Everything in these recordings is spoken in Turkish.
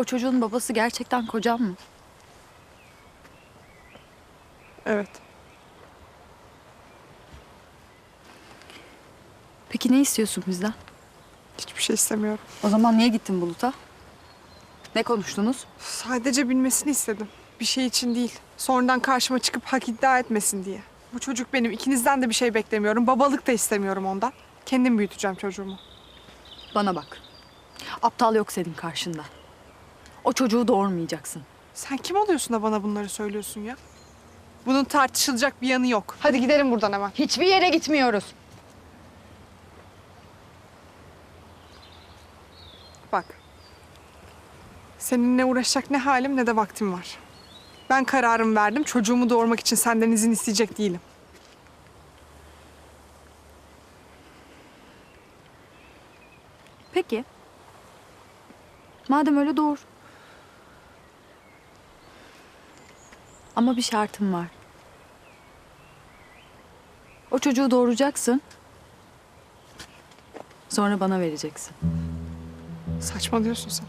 O çocuğun babası gerçekten kocam mı? Evet. Peki ne istiyorsun bizden? Hiçbir şey istemiyorum. O zaman niye gittin Bulut'a? Ne konuştunuz? Sadece bilmesini istedim. Bir şey için değil. Sonradan karşıma çıkıp hak iddia etmesin diye. Bu çocuk benim. İkinizden de bir şey beklemiyorum. Babalık da istemiyorum ondan. Kendim büyüteceğim çocuğumu. Bana bak. Aptal yok senin karşında. O çocuğu doğurmayacaksın. Sen kim oluyorsun da bana bunları söylüyorsun ya? Bunun tartışılacak bir yanı yok. Hadi gidelim buradan hemen. Hiçbir yere gitmiyoruz. Bak. Seninle uğraşacak ne halim ne de vaktim var. Ben kararımı verdim. Çocuğumu doğurmak için senden izin isteyecek değilim. Peki. Madem öyle doğur. Ama bir şartım var. O çocuğu doğuracaksın. Sonra bana vereceksin. Saçma diyorsun sen.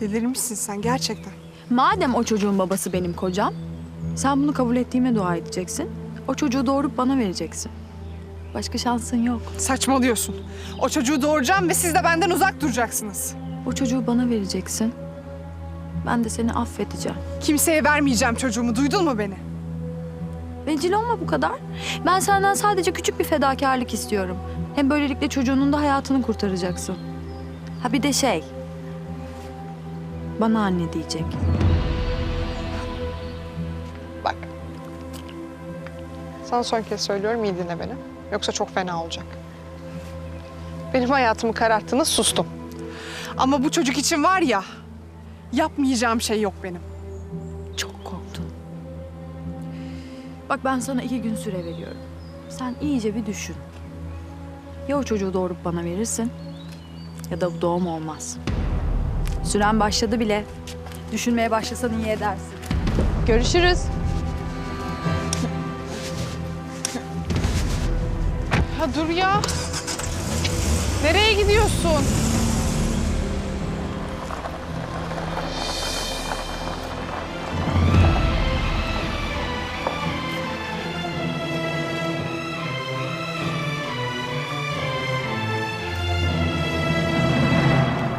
Delirmişsin sen gerçekten. Madem o çocuğun babası benim kocam, sen bunu kabul ettiğime dua edeceksin. O çocuğu doğurup bana vereceksin. Başka şansın yok. Saçma diyorsun. O çocuğu doğuracağım ve siz de benden uzak duracaksınız. O çocuğu bana vereceksin. Ben de seni affedeceğim. Kimseye vermeyeceğim çocuğumu. Duydun mu beni? Bencil olma bu kadar. Ben senden sadece küçük bir fedakarlık istiyorum. Hem böylelikle çocuğunun da hayatını kurtaracaksın. Ha bir de şey. Bana anne diyecek. Bak. Sana son kez söylüyorum iyi dinle beni. Yoksa çok fena olacak. Benim hayatımı kararttınız sustum. Ama bu çocuk için var ya yapmayacağım şey yok benim. Çok korktun. Bak ben sana iki gün süre veriyorum. Sen iyice bir düşün. Ya o çocuğu doğurup bana verirsin ya da bu doğum olmaz. Süren başladı bile. Düşünmeye başlasan iyi edersin. Görüşürüz. Ya dur ya. Nereye gidiyorsun?